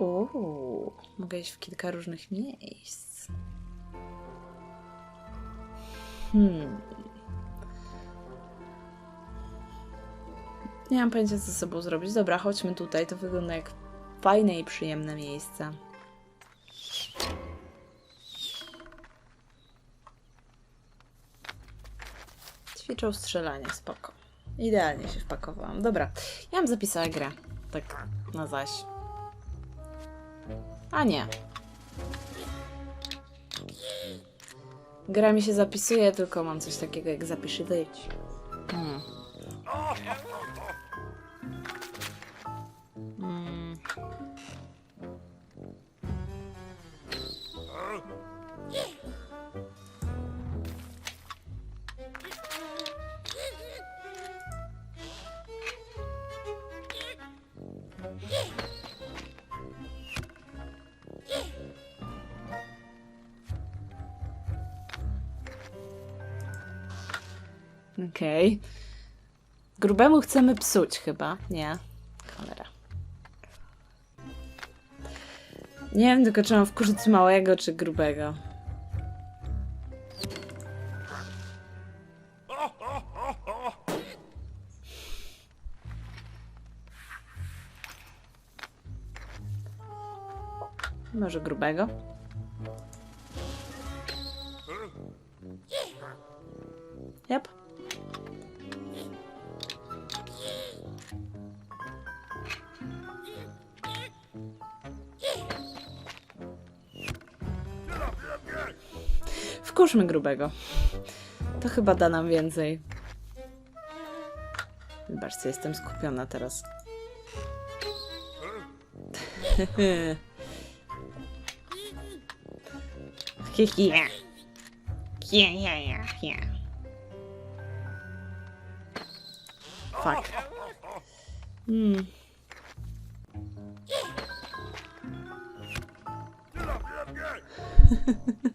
Uuu, mogę iść w kilka różnych miejsc. Hmm. Nie mam pojęcia, co ze sobą zrobić. Dobra, chodźmy tutaj. To wygląda jak fajne i przyjemne miejsce. Ćwiczą strzelanie, spoko. Idealnie się wpakowałam. Dobra, ja bym zapisała grę. Tak na zaś. A nie. Gra mi się zapisuje, tylko mam coś takiego jak zapiszy wyjść. Hmm. Okej. Grubemu chcemy psuć chyba. Nie. Cholera. Nie wiem tylko, czy mam wkurzyć małego, czy grubego. Może grubego? Yep. Wkurzmy grubego. To chyba da nam więcej. Wybaczcie, jestem skupiona teraz. Hihi. Yeah, yeah. Fuck. Hmm.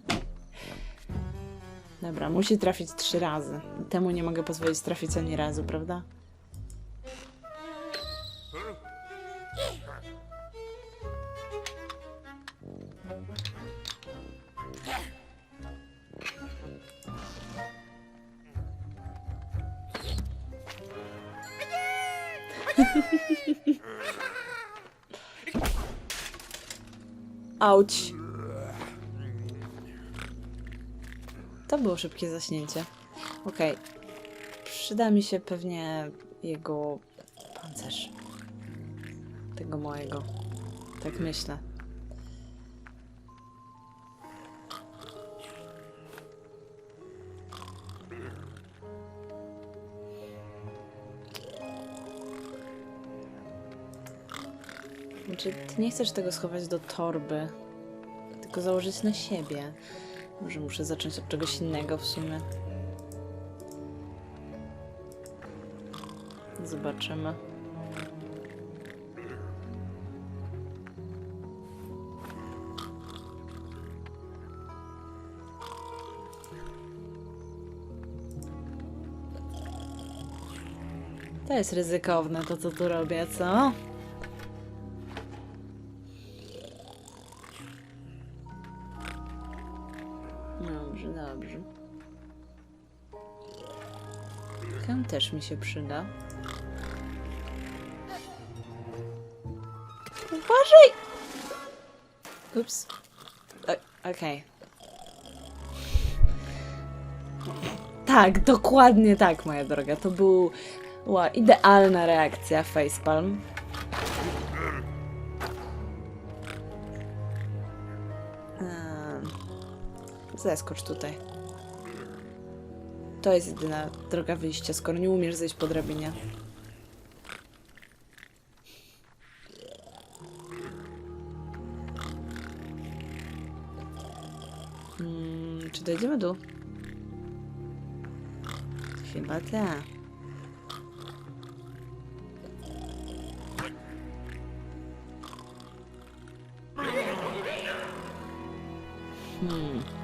Dobra, musi trafić trzy razy. Temu nie mogę pozwolić trafić ani razu, prawda? Auć. To było szybkie zaśnięcie. Okej. Przyda mi się pewnie jego pancerz. Tego mojego. Tak myślę. Znaczy, ty nie chcesz tego schować do torby, tylko założyć na siebie. Może muszę zacząć od czegoś innego w sumie. Zobaczymy. To jest ryzykowne to, co tu robię, co? Też mi się przyda. Uważaj! Ups. Okej. Tak, dokładnie tak, moja droga. To była idealna reakcja facepalm. Ehm. Zeskocz tutaj. To jest jedyna droga wyjścia, skoro nie umiesz zejść po drabinie. Hmm, czy dojdziemy dół? Chyba tak. Hmm.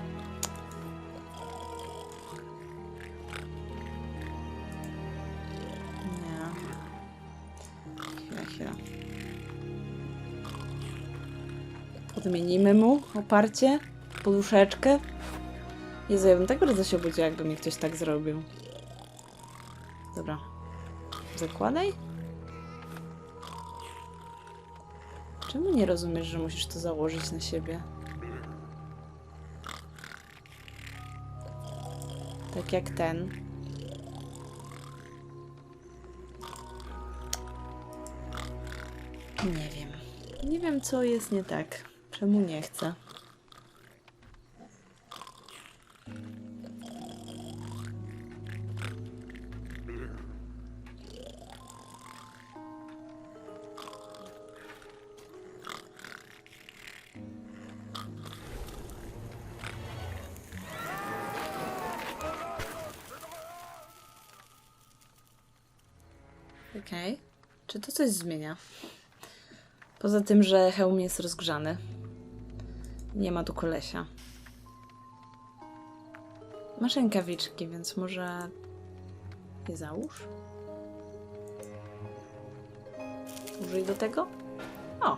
Podmienimy mu oparcie, poduszeczkę. Jezu, ja bym tak bardzo się obudziła, jakby mi ktoś tak zrobił. Dobra. Zakładaj. Czemu nie rozumiesz, że musisz to założyć na siebie? Tak jak ten. Nie wiem. Nie wiem, co jest nie tak. Czemu nie chcę? Okej. Czy to coś zmienia? Poza tym, że hełm jest rozgrzany. Nie ma tu kolesia. Masz rękawiczki, więc może je załóż? Użyj do tego? O!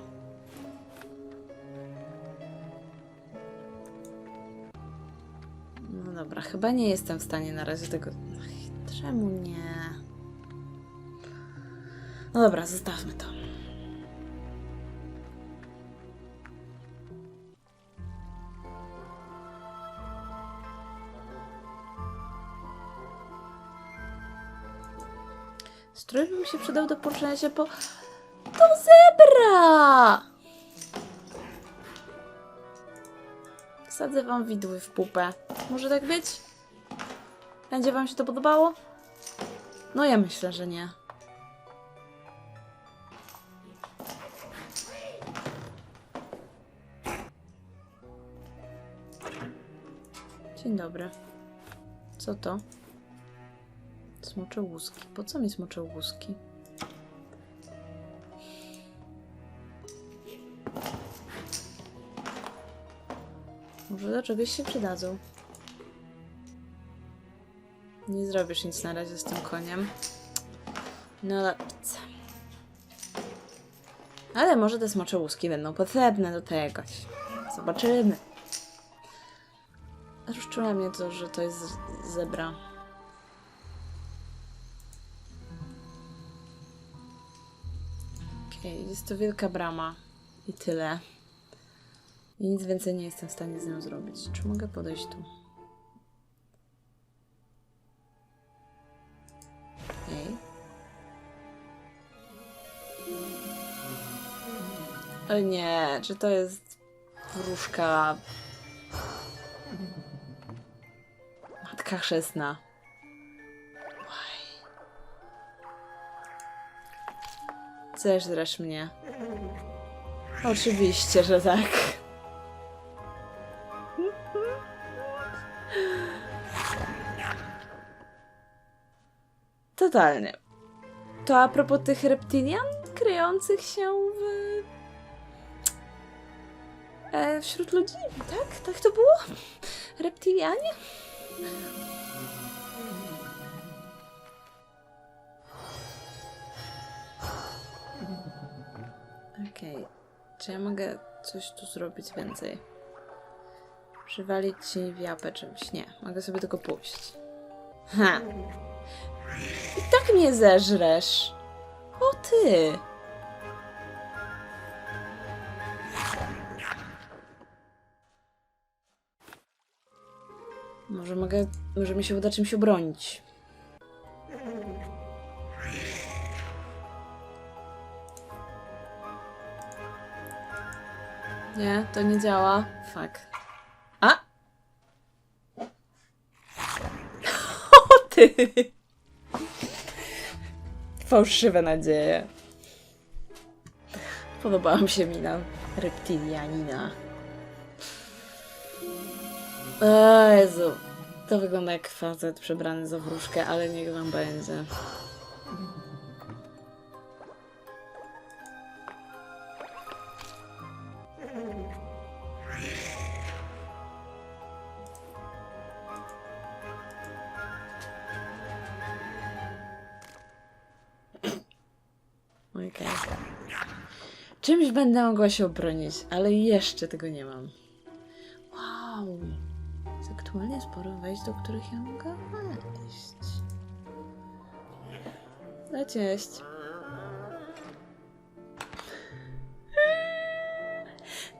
No dobra, chyba nie jestem w stanie na razie tego... Ach, czemu nie? No dobra, zostawmy to. By mi się przydał do poruszania się po... To zebra! Wsadzę wam widły w pupę. Może tak być? Będzie wam się to podobało? No ja myślę, że nie. Dzień dobry. Co to? Smocze łuski. Po co mi smocze łuski? Może do czegoś się przydadzą. Nie zrobisz nic na razie z tym koniem. No dobrze. Ale może te smocze łuski będą potrzebne do tegoś. Zobaczymy. Rozczula mnie to, że to jest zebra. Okej, jest to wielka brama. I tyle. I nic więcej nie jestem w stanie z nią zrobić. Czy mogę podejść tu? Okej. O nie, czy to jest wróżka Matka chrzestna. Zeżresz mnie. Oczywiście, że tak. Totalnie. To a propos tych reptilian kryjących się w... E, wśród ludzi, tak? Tak to było? Reptilianie? Okej. Czy ja mogę coś tu zrobić więcej? Przywalić ci w japę czymś? Nie. Mogę sobie tylko pójść. Ha! I tak mnie zeżresz! O ty! Może mogę, może mi się uda czymś obronić. Nie, to nie działa. Fuck. A! O ty! Fałszywe nadzieje. Podobała mi się mina reptilianina. O Jezu. To wygląda jak facet przebrany za wróżkę, ale niech wam będzie. Będę mogła się obronić, ale jeszcze tego nie mam. Wow. Jest aktualnie sporo wejść, do których ja mogę wejść. No cześć.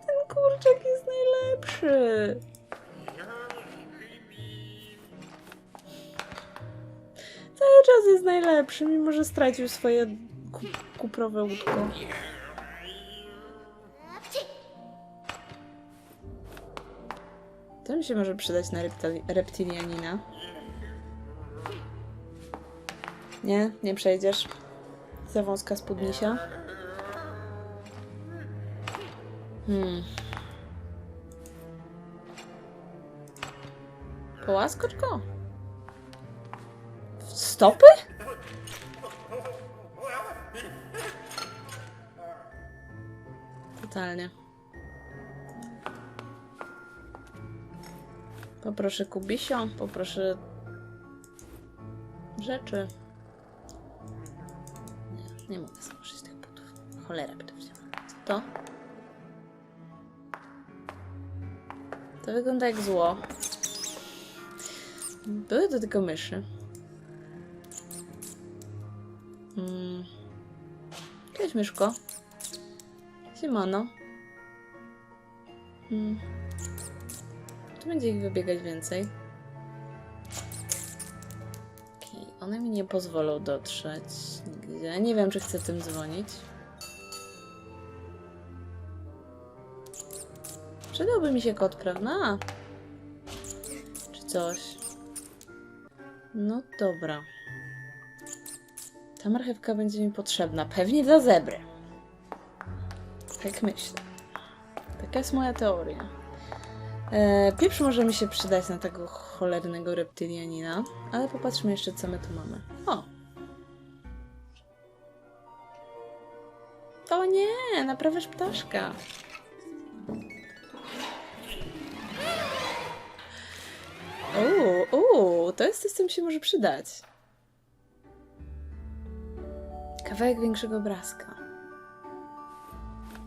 Ten kurczak jest najlepszy. Cały czas jest najlepszy, mimo że stracił swoje ku kuprowe łódko. To się może przydać na reptili reptilianina. Nie, nie przejdziesz. Za wąska spódnisia. Hmm. Połaskocz Stopy? Totalnie. Poproszę kubisio, poproszę rzeczy. Nie, nie mogę założyć tych butów. Cholera by to wzięła. Co to? To wygląda jak zło. Były to tylko myszy. Mm. Cześć, myszko. Siemano. Hmm. Tu będzie ich wybiegać więcej. Okej, one mi nie pozwolą dotrzeć nigdzie. Nie wiem, czy chcę tym dzwonić. Przydałby mi się kot, prawda? Czy coś. No dobra. Ta marchewka będzie mi potrzebna. Pewnie dla zebry. Tak myślę. Taka jest moja teoria. E, pieprz może mi się przydać na tego cholernego reptylianina, ale popatrzmy jeszcze, co my tu mamy. O! O nie, naprawiasz ptaszka. Uuu, uuu, to jest coś, co mi się może przydać. Kawałek większego obrazka.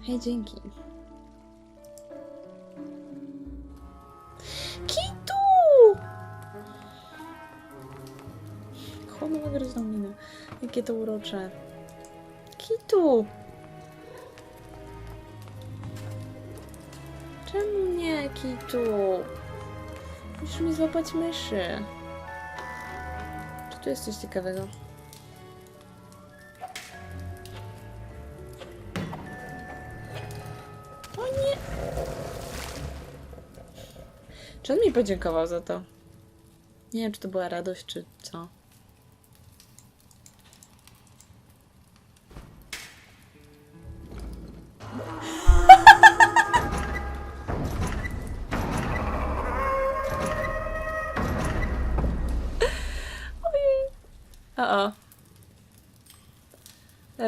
Hej, dzięki. Chłonowa gryzdomina. Jakie to urocze. Kitu! Czemu nie, Kitu? Musisz mi złapać myszy. Czy tu jest coś ciekawego? O nie! Czy on mi podziękował za to? Nie wiem, czy to była radość, czy co.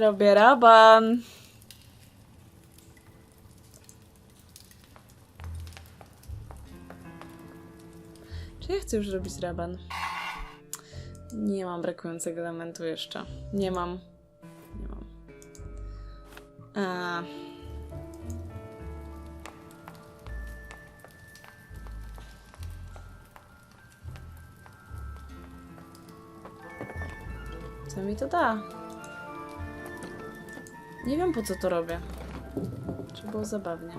Robię raban. Czy ja chcę już robić raban? Nie mam brakującego elementu jeszcze. Nie mam. Nie mam. A. Co mi to da? Nie wiem po co to robię. Czy było zabawnie.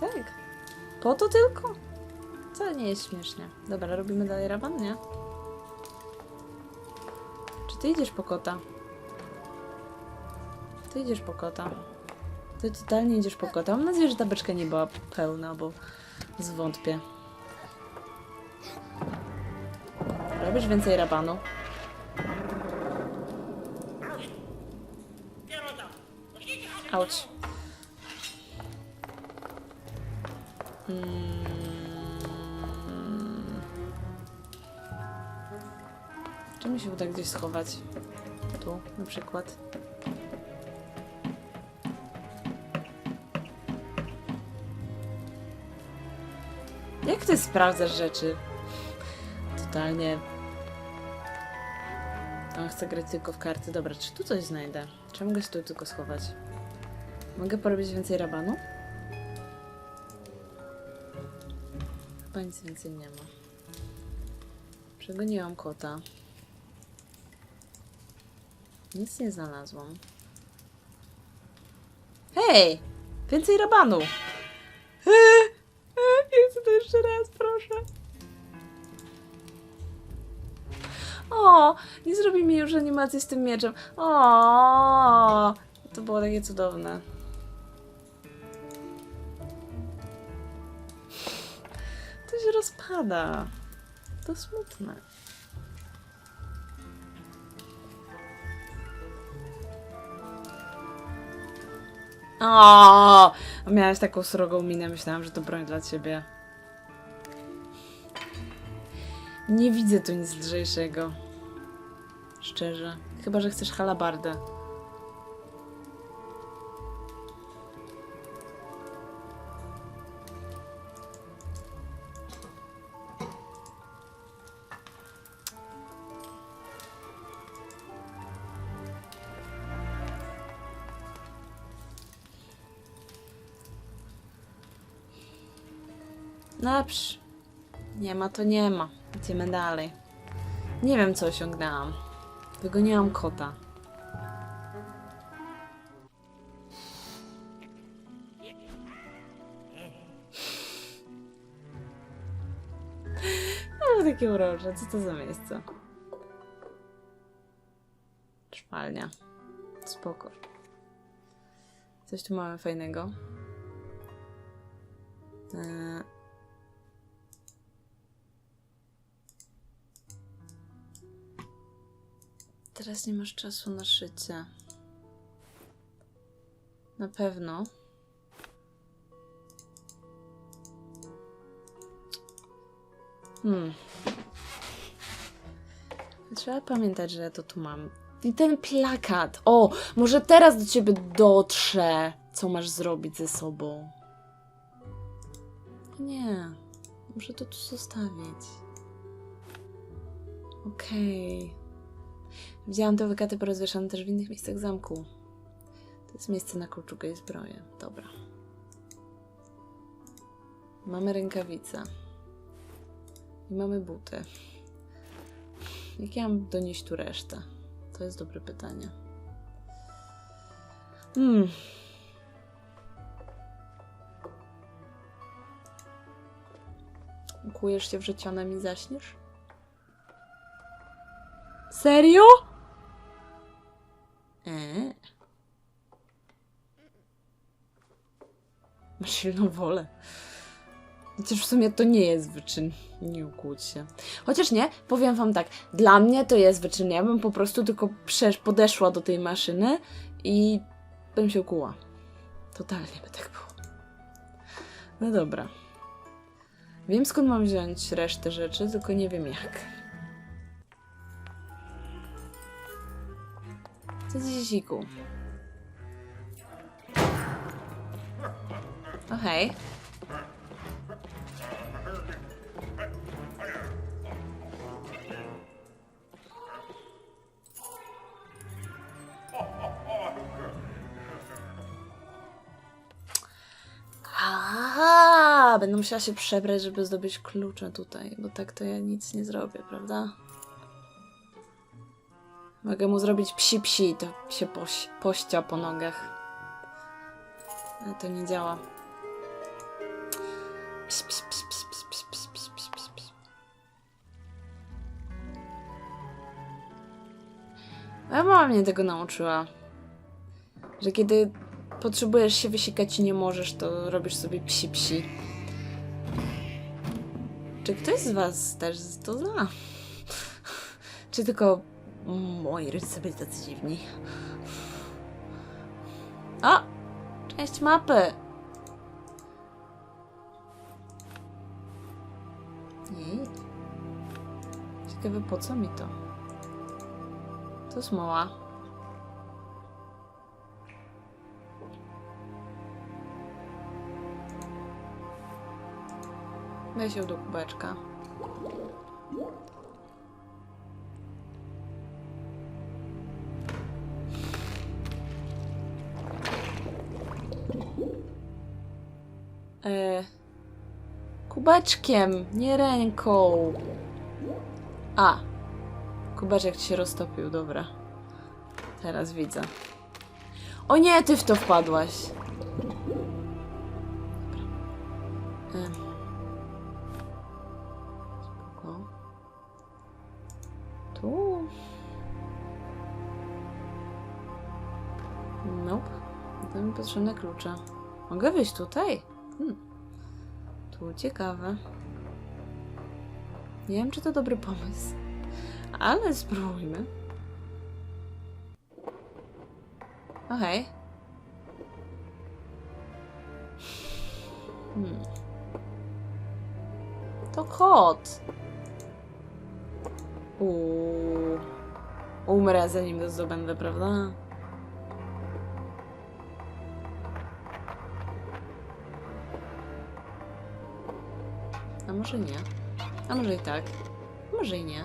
Tak. Po to tylko? Wcale nie jest śmiesznie. Dobra, robimy dalej raban, nie? Czy ty idziesz po kota? Ty idziesz po kota. Ty totalnie idziesz po kota. Mam nadzieję, że ta beczka nie była pełna, bo zwątpię. Robisz więcej rabanu. Auć. Mm. Czy mi się uda gdzieś schować? Tu na przykład. Jak ty sprawdzasz rzeczy? Totalnie On chce grać tylko w karty. Dobra, czy tu coś znajdę? Czy mogę się tu tylko schować? Mogę porobić więcej rabanu? Chyba nic więcej nie ma. Przegoniłam kota. Nic nie znalazłam. Hej! Więcej rabanu! Eee, eee, Chcę to jeszcze raz, proszę. O, nie zrobi mi już animacji z tym mieczem. O, to było takie cudowne. Rozpada. To smutne. O, miałaś taką srogą minę, myślałam, że to broń dla ciebie. Nie widzę tu nic lżejszego. Szczerze. Chyba, że chcesz halabardę. Dobrze. Nie ma to nie ma. Idziemy dalej. Nie wiem, co osiągnęłam. Wygoniłam kota. No, takie urocze. Co to za miejsce? Szpalnia. Spoko. Coś tu mamy fajnego. Eee, Teraz nie masz czasu na szycie. Na pewno. Hmm. Trzeba pamiętać, że ja to tu mam. I ten plakat. O, może teraz do ciebie dotrze, co masz zrobić ze sobą. Nie, muszę to tu zostawić. Okej. Widziałam te wykaty porozwieszane też w innych miejscach zamku. To jest miejsce na kolczugę i zbroję. Dobra. Mamy rękawice. I mamy buty. Jak ja mam donieść tu resztę? To jest dobre pytanie. Hmm. Kujesz się wrzecionem i zaśniesz? Serio? Eee. Masz silną wolę. Chociaż w sumie to nie jest wyczyn. Nie ukłóć się. Chociaż nie, powiem wam tak. Dla mnie to jest wyczyn. Ja bym po prostu tylko podeszła do tej maszyny i bym się ukuła. Totalnie by tak było. No dobra. Wiem skąd mam wziąć resztę rzeczy, tylko nie wiem jak. Co ty dziesiku? O hej. Aha, będę musiała się przebrać, żeby zdobyć klucze tutaj, bo tak to ja nic nie zrobię, prawda? Mogę mu zrobić psi psi, to się poś, pościa po nogach. Ale to nie działa. Ps, ps, ps, ps, ps, ps, ps, ps, ps, ps, ps. Moja mama mnie tego nauczyła. Że kiedy potrzebujesz się wysikać i nie możesz, to robisz sobie psi psi. Czy ktoś z was też to zna? Czy tylko moi rodzice byli tacy dziwni? O! Część mapy! Jej. Ciekawe po co mi to? To smoła. Weź ją do kubeczka. E, kubeczkiem, nie ręką. A. Kubeczek się roztopił, dobra. Teraz widzę. O nie, ty w to wpadłaś. Spoko. Tu. Nope. To mi potrzebne klucze. Mogę wyjść tutaj? Hmm. Tu ciekawe. Nie wiem, czy to dobry pomysł. Ale spróbujmy. Okej. Hmm. To kot. Uuu. Umrę zanim to zdobędę, prawda? Może nie? A może i tak? Może i nie.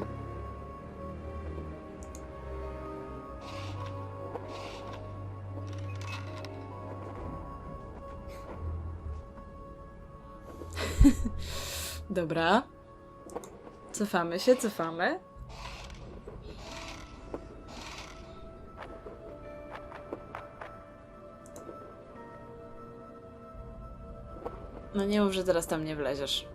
Dobra. Cofamy się, cofamy. No nie mów, że teraz tam nie wleziesz.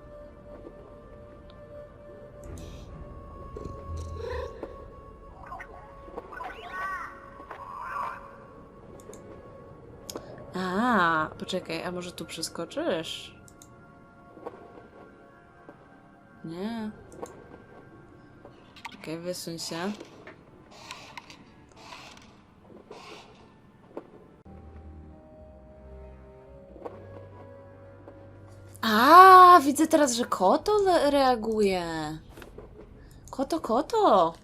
A, może tu przeskoczysz? Nie. Czekaj, wysuń się. A, widzę teraz, że koto reaguje. Koto, koto.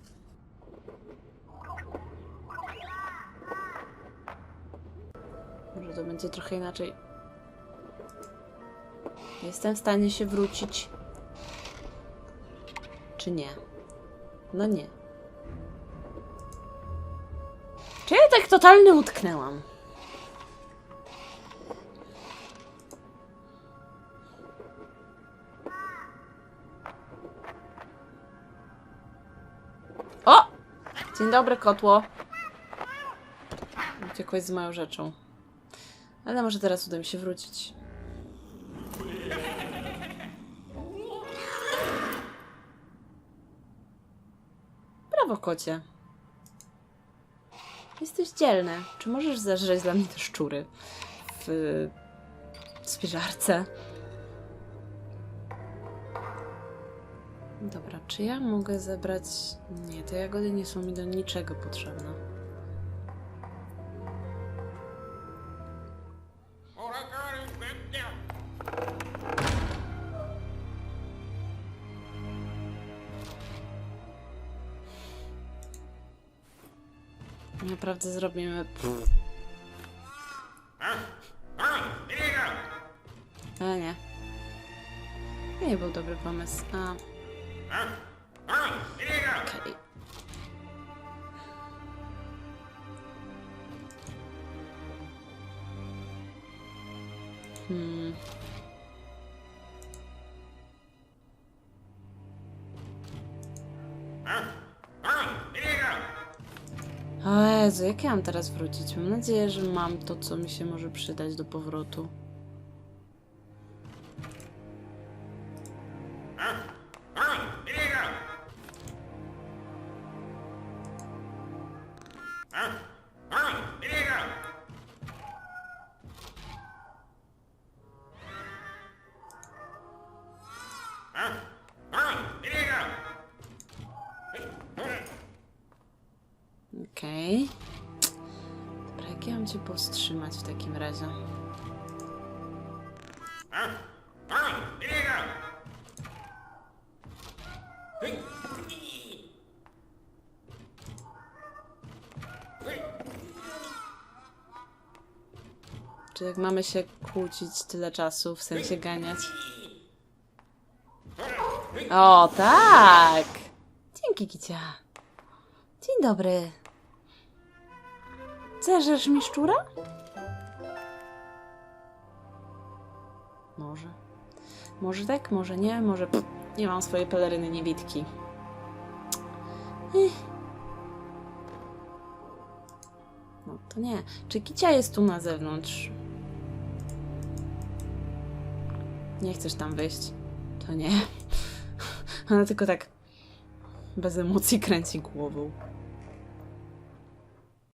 Będzie trochę inaczej. Jestem w stanie się wrócić. Czy nie? No nie. Czy ja tak totalnie utknęłam? O! Dzień dobry, kotło. Uciekłeś z moją rzeczą. Ale może teraz uda mi się wrócić. Brawo, kocie. Jesteś dzielny. Czy możesz zażreć dla mnie te szczury w spiżarce? Dobra, czy ja mogę zebrać... Nie, te jagody nie są mi do niczego potrzebne. Naprawdę zrobimy... Ale nie. Nie był dobry pomysł. A... Jezu, jak ja mam teraz wrócić? Mam nadzieję, że mam to, co mi się może przydać do powrotu. Czy jak mamy się kłócić tyle czasu, w sensie ganiać? O, tak! Dzięki, Kicia. Dzień dobry. Zerzesz mi szczura? Może. Może tak, może nie, może pff, nie mam swojej peleryny niewidki. Ech. No to nie. Czy Kicia jest tu na zewnątrz? Nie chcesz tam wyjść? To nie. Ona tylko tak bez emocji kręci głową.